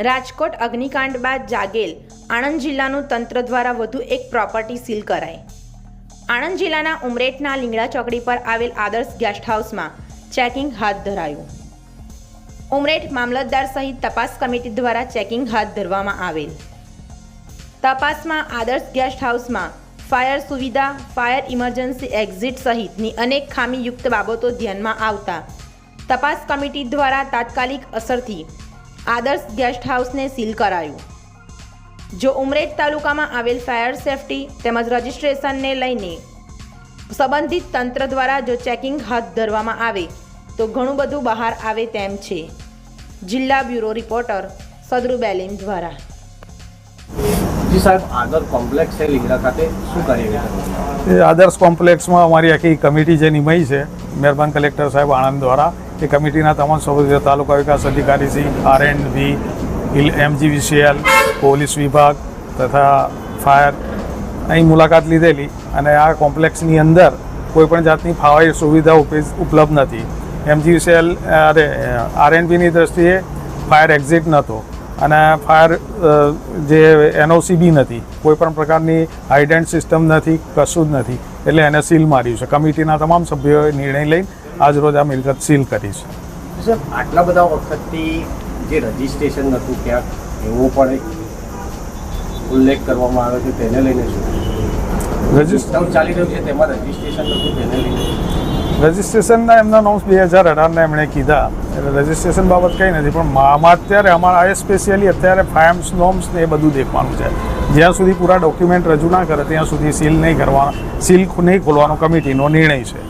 રાજકોટ અગ્નિકાંડ બાદ જાગેલ. આણંદ જિલ્લાનું તંત્ર દ્વારા વધુ એક પ્રોપર્ટી સીલ કરાઈ. આણંદ જિલ્લાના ઉમરેઠના લીંગડા ચોકડી પર આવેલ આદર્શ ગેસ્ટ હાઉસમાં ચેકિંગ હાથ ધરાયું. ઉમરેઠ મામલતદાર સહિત તપાસ કમિટી દ્વારા ચેકિંગ હાથ ધરવામાં આવેલ. તપાસમાં આદર્શ ગેસ્ટ હાઉસમાં ફાયર સુવિધા, ફાયર ઇમરજન્સી એક્ઝિટ સહિતની અનેક ખામીયુક્ત બાબતો ધ્યાનમાં આવતા. તપાસ કમિટી દ્વારા તાત્કાલિક અસરથી આદર્શ ગેસ્ટ હાઉસને સીલ કરાયું. જો ઉમરેઠ તાલુકામાં આવેલ ફાયર સેફટી તેમજ રજિસ્ટ્રેશનને લઈને સંબંધિત તંત્ર દ્વારા જો ચેકિંગ હાથ ધરવામાં આવે, તો ઘણું બધું બહાર આવે તેમ છે. જિલ્લા બ્યુરો રિપોર્ટર સદરુ બેલીમ દ્વારા. સાહેબ એ આદર્શ કોમ્પ્લેક્સમાં અમારી આખી કમિટી જે નિમાઈ છે. મહેરબાન કલેક્ટર સાહેબ આણંદ દ્વારા. એ કમિટીના તમામ સભ્યો, તાલુકા વિકાસ અધિકારી Shri R and V MGVCL police વિભાગ તથા ફાયર અહીં મુલાકાત લીધેલી. અને આ કોમ્પ્લેક્સની અંદર કોઈપણ જાતની ફાવાઈ સુવિધા ઉપલબ્ધ નથી. એમજીવીસીએલ અરે, આર એન્ડ બીની દ્રષ્ટિએ ફાયર એક્ઝિટ નહોતો. અને ફાયર જે એનઓસી બી નથી કોઈ પણ પ્રકારની હાઇડેન્ટ સિસ્ટમ નથી કશું જ નથી એટલે એને સીલ માર્યું છે. કમિટીના તમામ સભ્યોએ નિર્ણય લઈને આજ રોજ આ મિલકત સીલ કરી છે. સાહેબ આટલા બધા વખતથી જે રજિસ્ટ્રેશન હતું ક્યાંક એવો પણ એક ઉલ્લેખ કરવામાં આવે છે તેને લઈને શું? રજિસ્ટર ચાલી રહ્યું છે તેમાં રજિસ્ટ્રેશન હતું તેને લઈને રજિસ્ટ્રેશનના એમના નોમ્સ બે હજાર અઢારના એમણે કીધા. એટલે રજિસ્ટ્રેશન બાબત કંઈ નથી, પણ આમાં અત્યારે અમારા સ્પેશિયલી અત્યારે ફાયમ્સ નોમ્સ ને એ બધું દેખવાનું છે. જ્યાં સુધી પૂરા ડોક્યુમેન્ટ રજૂ ના કરે, ત્યાં સુધી સીલ નહીં કરવાનો, સીલ નહીં ખોલવાનો કમિટીનો નિર્ણય છે.